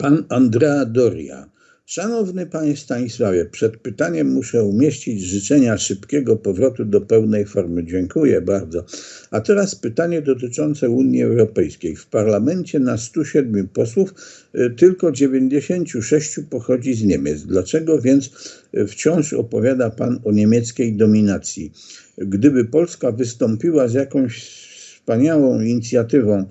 Pan Andrea Doria. Szanowny Panie Stanisławie, przed pytaniem muszę umieścić życzenia szybkiego powrotu do pełnej formy. Dziękuję bardzo. A teraz pytanie dotyczące Unii Europejskiej. W parlamencie na 107 posłów y, tylko 96 pochodzi z Niemiec. Dlaczego więc y, wciąż opowiada Pan o niemieckiej dominacji? Gdyby Polska wystąpiła z jakąś wspaniałą inicjatywą,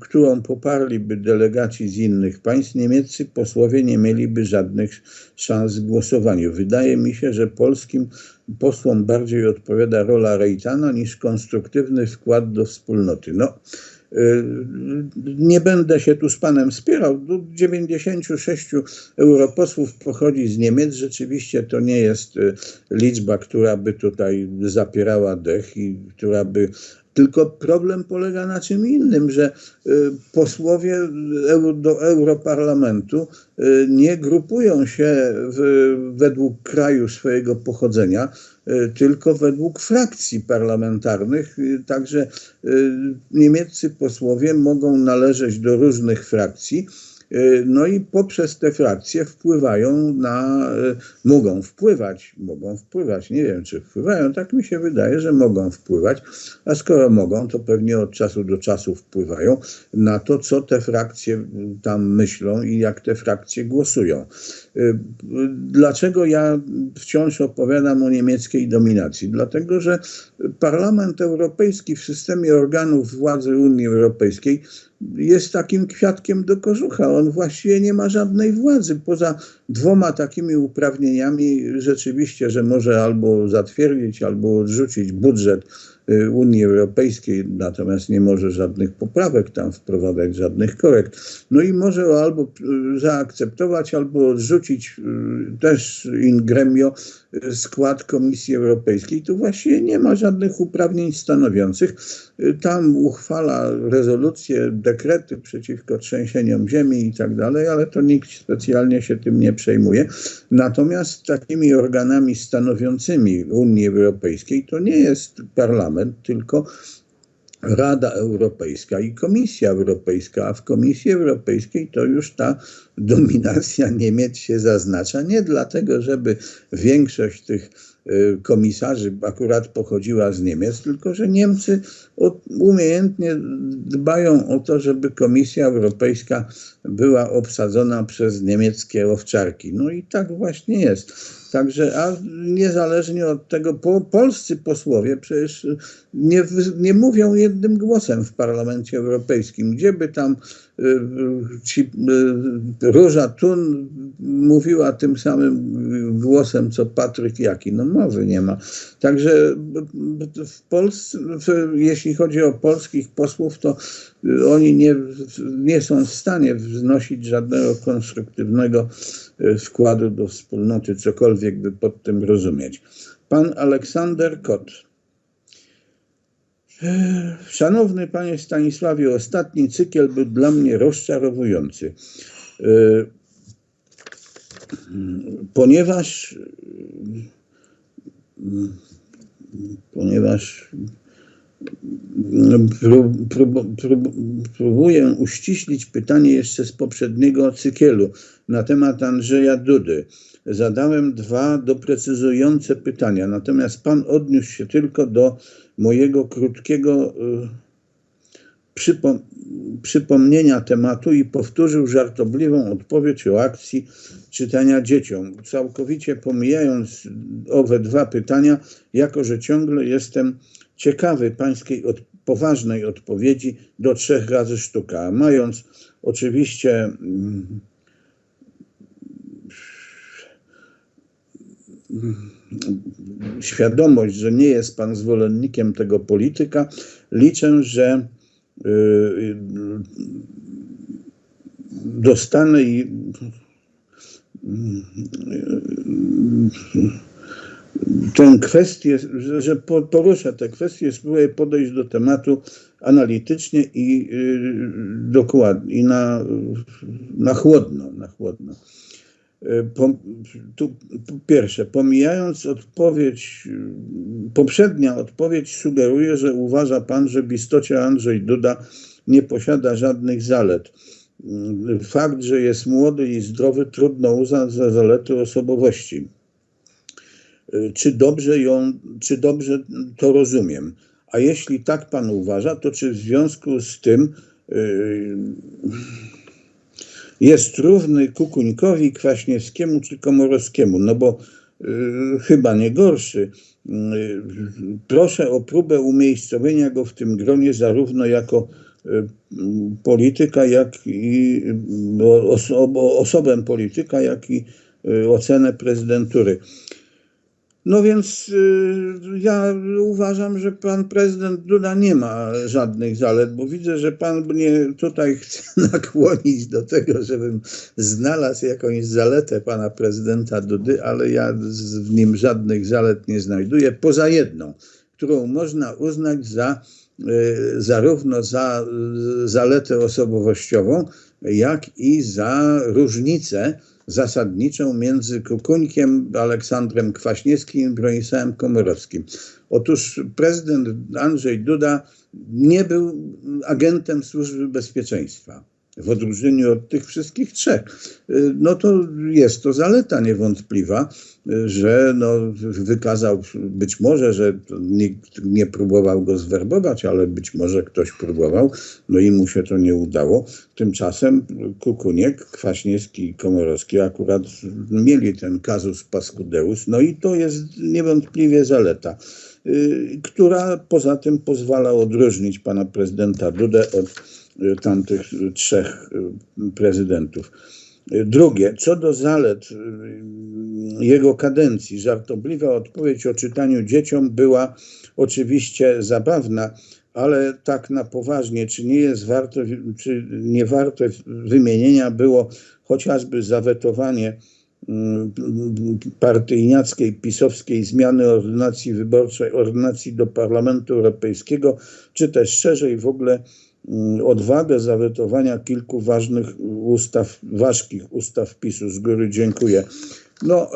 którą poparliby delegaci z innych państw, niemieccy posłowie nie mieliby żadnych szans w głosowaniu. Wydaje mi się, że polskim posłom bardziej odpowiada rola Rejtana niż konstruktywny wkład do wspólnoty. No, y, nie będę się tu z panem spierał. 96 europosłów pochodzi z Niemiec. Rzeczywiście to nie jest y, liczba, która by tutaj zapierała dech i która by tylko problem polega na czym innym, że y, posłowie do Europarlamentu y, nie grupują się według kraju swojego pochodzenia, y, tylko według frakcji parlamentarnych. Także niemieccy posłowie mogą należeć do różnych frakcji no i poprzez te frakcje wpływają na, e, mogą wpływać, mogą wpływać, nie wiem czy wpływają, tak mi się wydaje, że mogą wpływać, a skoro mogą, to pewnie od czasu do czasu wpływają na to, co te frakcje tam myślą i jak te frakcje głosują. E, dlaczego ja wciąż opowiadam o niemieckiej dominacji? Dlatego, że Parlament Europejski w systemie organów władzy Unii Europejskiej jest takim kwiatkiem do kożucha. On właściwie nie ma żadnej władzy. Poza dwoma takimi uprawnieniami rzeczywiście, że może albo zatwierdzić, albo odrzucić budżet Y, Unii Europejskiej, natomiast nie może żadnych poprawek tam wprowadzać, żadnych korekt. No i może albo y, zaakceptować, albo odrzucić y, też in gremio skład Komisji Europejskiej. Tu właściwie nie ma żadnych uprawnień stanowiących. Tam uchwala rezolucje, dekrety przeciwko trzęsieniom ziemi i tak dalej, ale to nikt specjalnie się tym nie przejmuje. Natomiast takimi organami stanowiącymi Unii Europejskiej to nie jest parlament, tylko Rada Europejska i Komisja Europejska, a w Komisji Europejskiej to już ta dominacja Niemiec się zaznacza. Nie dlatego, żeby większość tych komisarzy akurat pochodziła z Niemiec, tylko że Niemcy umiejętnie dbają o to, żeby Komisja Europejska była obsadzona przez niemieckie owczarki. No i tak właśnie jest. Także, a niezależnie od tego, po, polscy posłowie przecież nie, nie mówią jednym głosem w Parlamencie Europejskim. Gdzie by tam y, ci, y, Róża Tun mówiła tym samym głosem, co Patryk Jaki. No mowy nie ma. Także w Polsce, jeśli chodzi o polskich posłów, to oni nie, nie są w stanie wznosić żadnego konstruktywnego e, wkładu do wspólnoty, cokolwiek by pod tym rozumieć. Pan Aleksander Kot. E, szanowny panie Stanisławie, ostatni cykiel był dla mnie rozczarowujący. E, ponieważ ponieważ prób, próbuję uściślić pytanie jeszcze z poprzedniego cykielu na temat Andrzeja Dudy. Zadałem dwa doprecyzujące pytania, natomiast pan odniósł się tylko do mojego krótkiego y, przypom przypomnienia tematu i powtórzył żartobliwą odpowiedź o akcji czytania dzieciom, całkowicie pomijając owe dwa pytania, jako że ciągle jestem ciekawy pańskiej od, poważnej odpowiedzi do trzech razy sztuka, mając oczywiście mm, świadomość, że nie jest pan zwolennikiem tego polityka, liczę, że dostanę i y, tę kwestię, że, porusza tę kwestię, spróbuję podejść do tematu analitycznie i y, dokładnie, i na, na chłodno, na chłodno. Y, po, tu, po pierwsze, pomijając odpowiedź, poprzednia odpowiedź sugeruje, że uważa pan, że w istocie Andrzej Duda nie posiada żadnych zalet. Mm, Fakt, że jest młody i zdrowy, trudno uznać za zaletę osobowości. Y, Czy dobrze, ją, czy dobrze to rozumiem? A jeśli tak pan uważa, to czy w związku z tym y, jest równy Kukuńkowi, Kwaśniewskiemu czy Komorowskiemu? No bo chyba nie gorszy. Y, proszę o próbę umiejscowienia go w tym gronie zarówno jako y, polityka, jak i y, oso- osobę polityka, jak i y, ocenę prezydentury. No więc y, ja uważam, że pan prezydent Duda nie ma żadnych zalet, bo widzę, że pan mnie tutaj chce nakłonić do tego, żebym znalazł jakąś zaletę pana prezydenta Dudy, ale ja w nim żadnych zalet nie znajduję, poza jedną, którą można uznać za y, zarówno za y, zaletę osobowościową, jak i za różnicę zasadniczą między Kukuńkiem, Aleksandrem Kwaśniewskim i Bronisławem Komorowskim. Otóż prezydent Andrzej Duda nie był agentem służby bezpieczeństwa. W odróżnieniu od tych wszystkich trzech. Y, No to jest to zaleta niewątpliwa, y, że no wykazał być może, że nikt nie próbował go zwerbować, ale być może ktoś próbował, no i mu się to nie udało. Tymczasem Kukuniek, Kwaśniewski i Komorowski akurat mieli ten kazus paskudeus, no i to jest niewątpliwie zaleta, y, która poza tym pozwala odróżnić pana prezydenta Dudę od tamtych trzech y, prezydentów. Y, Drugie, co do zalet y, jego kadencji, żartobliwa odpowiedź o czytaniu dzieciom była oczywiście zabawna, ale tak na poważnie, czy nie jest warto, czy nie warte wymienienia było chociażby zawetowanie partyjniackiej, pisowskiej zmiany ordynacji wyborczej, ordynacji do Parlamentu Europejskiego, czy też szerzej w ogóle odwagę zawetowania kilku ważnych ustaw, ważkich ustaw PiSu. Z góry dziękuję. No,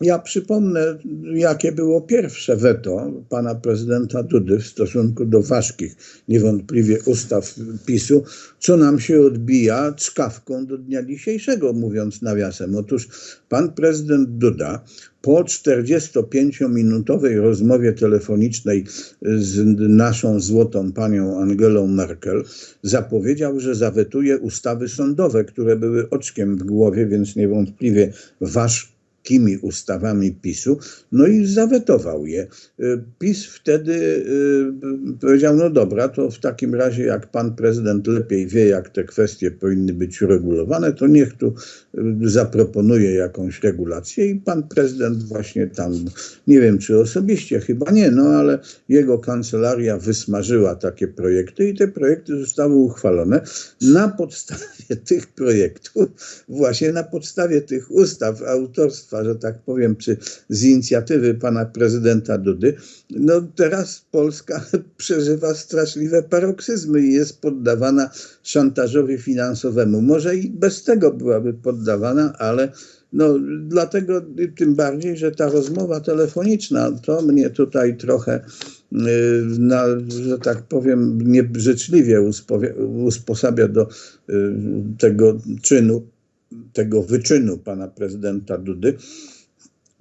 ja przypomnę, jakie było pierwsze weto pana prezydenta Dudy w stosunku do ważkich, niewątpliwie ustaw PiSu, co nam się odbija czkawką do dnia dzisiejszego, mówiąc nawiasem. Otóż pan prezydent Duda po 45-minutowej rozmowie telefonicznej z naszą złotą panią Angelą Merkel zapowiedział, że zawetuje ustawy sądowe, które były oczkiem w głowie, więc niewątpliwie wasz takimi ustawami PiSu, no i zawetował je. Y, PiS wtedy y, powiedział, no dobra, to w takim razie jak pan prezydent lepiej wie, jak te kwestie powinny być uregulowane, to niech tu y, zaproponuje jakąś regulację i pan prezydent właśnie tam, nie wiem czy osobiście, chyba nie, no ale jego kancelaria wysmażyła takie projekty i te projekty zostały uchwalone na podstawie tych projektów, właśnie na podstawie tych ustaw autorstwa że tak powiem, czy z inicjatywy pana prezydenta Dudy, no teraz Polska przeżywa straszliwe paroksyzmy i jest poddawana szantażowi finansowemu. Może i bez tego byłaby poddawana, ale no, dlatego tym bardziej, że ta rozmowa telefoniczna to mnie tutaj trochę, na, że tak powiem, niebrzeczliwie usposabia do tego czynu tego wyczynu pana prezydenta Dudy,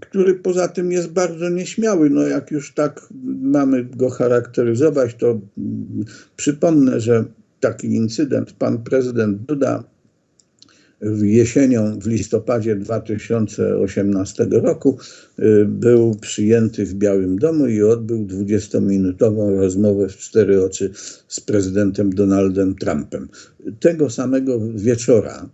który poza tym jest bardzo nieśmiały. No jak już tak mamy go charakteryzować, to przypomnę, że taki incydent pan prezydent Duda jesienią, w listopadzie 2018 roku był przyjęty w Białym Domu i odbył 20-minutową rozmowę w cztery oczy z prezydentem Donaldem Trumpem. Tego samego wieczora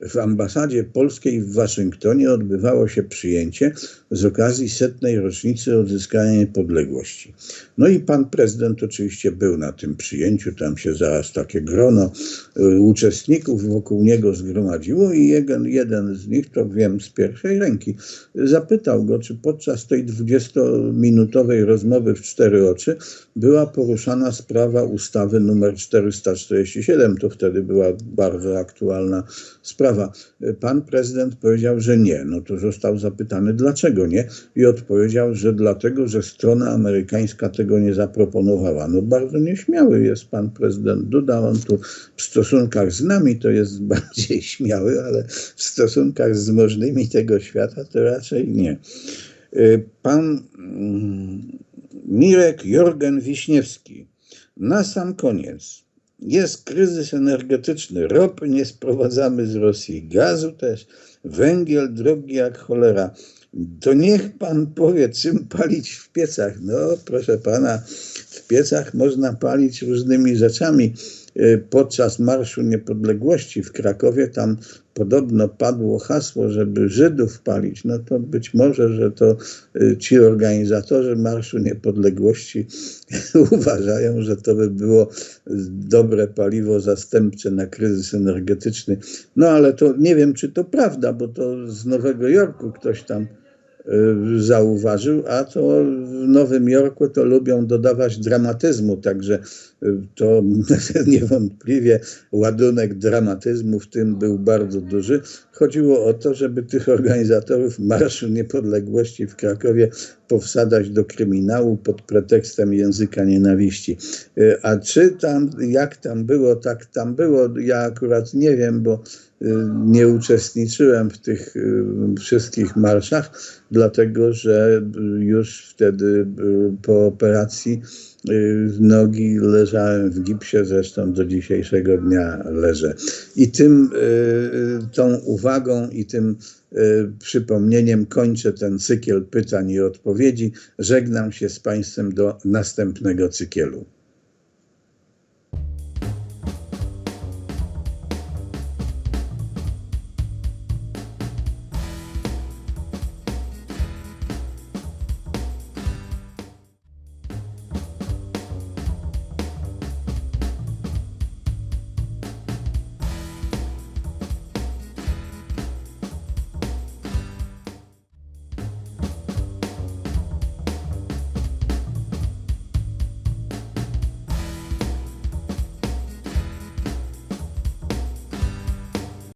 w ambasadzie polskiej w Waszyngtonie odbywało się przyjęcie z okazji setnej rocznicy odzyskania niepodległości. No i pan prezydent oczywiście był na tym przyjęciu, tam się zaraz takie grono y, uczestników wokół niego zgromadziło i jeden, jeden z nich, to wiem z pierwszej ręki, zapytał go, czy podczas tej 20-minutowej rozmowy w cztery oczy była poruszana sprawa ustawy numer 447, to wtedy była bardzo aktualna sprawa sprawa. Pan prezydent powiedział, że nie. No to został zapytany, dlaczego nie? I odpowiedział, że dlatego, że strona amerykańska tego nie zaproponowała. No bardzo nieśmiały jest pan prezydent Duda. On tu w stosunkach z nami to jest bardziej śmiały, ale w stosunkach z możnymi tego świata to raczej nie. Pan mm, Mirek Jorgen Wiśniewski. Na sam koniec. Jest kryzys energetyczny, ropy nie sprowadzamy z Rosji, gazu też, węgiel drogi jak cholera. To niech pan powie, czym palić w piecach. No, proszę pana, w piecach można palić różnymi rzeczami. Y, podczas Marszu Niepodległości w Krakowie tam podobno padło hasło, żeby Żydów palić. No to być może, że to y, ci organizatorzy Marszu Niepodległości uważają, że to by było dobre paliwo zastępcze na kryzys energetyczny. No ale to nie wiem, czy to prawda, bo to z Nowego Jorku ktoś tam zauważył, a to w Nowym Jorku to lubią dodawać dramatyzmu, także y, to niewątpliwie ładunek dramatyzmu w tym był bardzo duży. Chodziło o to, żeby tych organizatorów Marszu Niepodległości w Krakowie powsadzać do kryminału pod pretekstem języka nienawiści. Y, a czy tam, jak tam było, tak tam było, ja akurat nie wiem, bo nie uczestniczyłem w tych wszystkich marszach, dlatego że już wtedy po operacji nogi leżałem w gipsie, zresztą do dzisiejszego dnia leżę. I tym, tą uwagą i tym przypomnieniem kończę ten cykiel pytań i odpowiedzi. Żegnam się z Państwem do następnego cykielu.